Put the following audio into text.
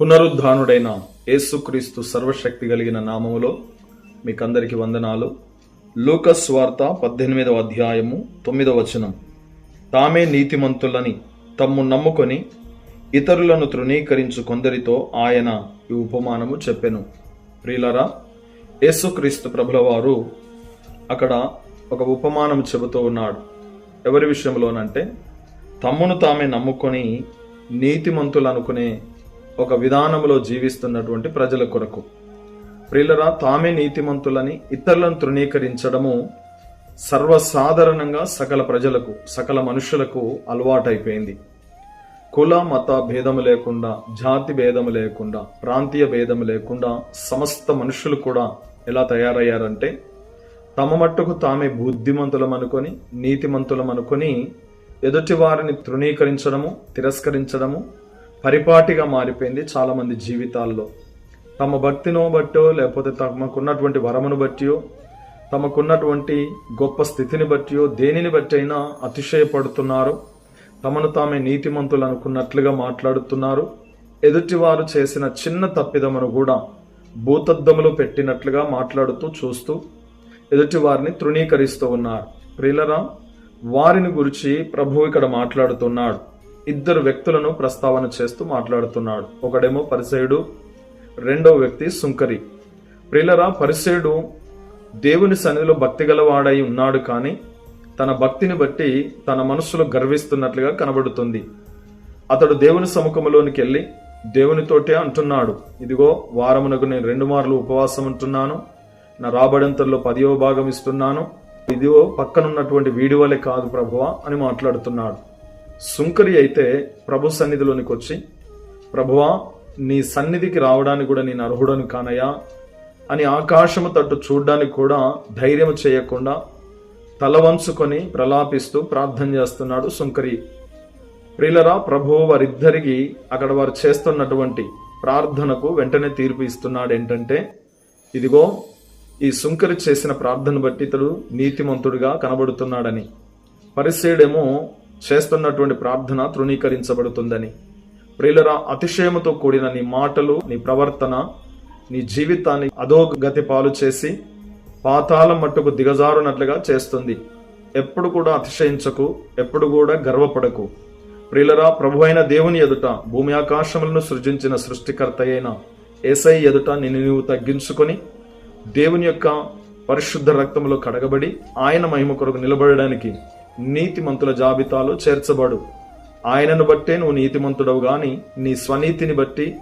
పునరుద్ధానుడైన యేసుక్రీస్తు సర్వశక్తి కలిగిన నామములో మీకందరికి వందనాలు. లూకస్ వార్త పద్దెనిమిదవ అధ్యాయము తొమ్మిదవ వచనం. తామే నీతిమంతులని తమ్ము నమ్ముకొని ఇతరులను తృణీకరించు కొందరితో ఆయన ఈ ఉపమానము చెప్పెను. ప్రియులరా యేసుక్రీస్తు ప్రభుల వారు అక్కడ ఒక ఉపమానం చెబుతూ ఉన్నాడు. ఎవరి విషయంలోనంటే తమ్మును తామే నమ్ముకొని నీతిమంతులు అనుకునే ఒక విధానంలో జీవిస్తున్నటువంటి ప్రజల కొరకు. ప్రియులరా తామే నీతిమంతులని ఇతరులను తృణీకరించడము సర్వసాధారణంగా సకల ప్రజలకు సకల మనుషులకు అలవాటైపోయింది. కుల మత భేదము లేకుండా జాతి భేదము లేకుండా ప్రాంతీయ భేదము లేకుండా సమస్త మనుషులు కూడా ఎలా తయారయ్యారంటే తమ మట్టుకు తామే బుద్ధిమంతులం అనుకొని నీతిమంతులం అనుకొని ఎదుటి వారిని తృణీకరించడము తిరస్కరించడము పరిపాటిగా మారిపోయింది చాలామంది జీవితాల్లో. తమ భక్తినో బట్టో లేకపోతే తమకున్నటువంటి వరమును బట్టియో తమకున్నటువంటి గొప్ప స్థితిని బట్టియో దేనిని బట్టి అయినా అతిశయపడుతున్నారు. తమను తామే నీతిమంతులు అనుకున్నట్లుగా మాట్లాడుతున్నారు. ఎదుటివారు చేసిన చిన్న తప్పిదమును కూడా భూతద్దములు పెట్టినట్లుగా మాట్లాడుతూ చూస్తూ ఎదుటి వారిని తృణీకరిస్తూ ఉన్నారు. ప్రియులరా వారిని గురించి ప్రభు ఇక్కడ మాట్లాడుతున్నాడు. ఇద్దరు వ్యక్తులను ప్రస్తావన చేస్తూ మాట్లాడుతున్నాడు. ఒకడేమో పరిసేయుడు రెండో వ్యక్తి సుంకరి. ప్రిలరా పరిసయుడు దేవుని సన్నిధిలో భక్తి గలవాడై ఉన్నాడు కానీ తన భక్తిని బట్టి తన మనస్సులో గర్విస్తున్నట్లుగా కనబడుతుంది. అతడు దేవుని సముఖంలోనికి వెళ్ళి దేవునితోటే అంటున్నాడు. ఇదిగో వారమునకు నేను రెండు మార్లు ఉపవాసం ఉంటున్నాను. నా రాబడంతల్లో పదివ భాగం ఇస్తున్నాను. ఇదిగో పక్కనున్నటువంటి వీడి వలె కాదు ప్రభువా అని మాట్లాడుతున్నాడు. సుంకరి అయితే ప్రభు సన్నిధిలోనికి వచ్చి ప్రభువా నీ సన్నిధికి రావడానికి కూడా నేను అర్హుడను కానయ్యా అని ఆకాశము తట్టు చూడ్డానికి కూడా ధైర్యం చేయకుండా తల వంచుకొని ప్రలాపిస్తూ ప్రార్థన చేస్తున్నాడు సుంకరి. ప్రియులరా ప్రభు వారిద్దరికి అక్కడ వారు చేస్తున్నటువంటి ప్రార్థనకు వెంటనే తీర్పు ఇస్తున్నాడు ఏంటంటే ఇదిగో ఈ సుంకరి చేసిన ప్రార్థన బట్టి ఇతడు నీతిమంతుడిగా కనబడుతున్నాడని. పరిసేడేమో చేస్తున్నటువంటి ప్రార్థన తృణీకరించబడుతుందని. ప్రియులరా అతిశయముతో కూడిన నీ మాటలు నీ ప్రవర్తన నీ జీవితాన్ని అధోగతి పాలు చేసి పాతాళం మట్టుకు దిగజారునట్లుగా చేస్తుంది. ఎప్పుడు కూడా అతిశయించకు ఎప్పుడు కూడా గర్వపడకు. ప్రియులరా ప్రభు అయిన దేవుని ఎదుట భూమి ఆకాశములను సృజించిన సృష్టికర్త అయిన ఏసై ఎదుట నిన్ను నీవు తగ్గించుకొని దేవుని యొక్క పరిశుద్ధ రక్తంలో కడగబడి ఆయన మహిమ కొరకు నిలబడడానికి నీతిమంతుల జాబితాలో చేర్చబడు. ఆయనను బట్టే నువ్వు నీతిమంతుడవు గాని నీ స్వనీతిని బట్టి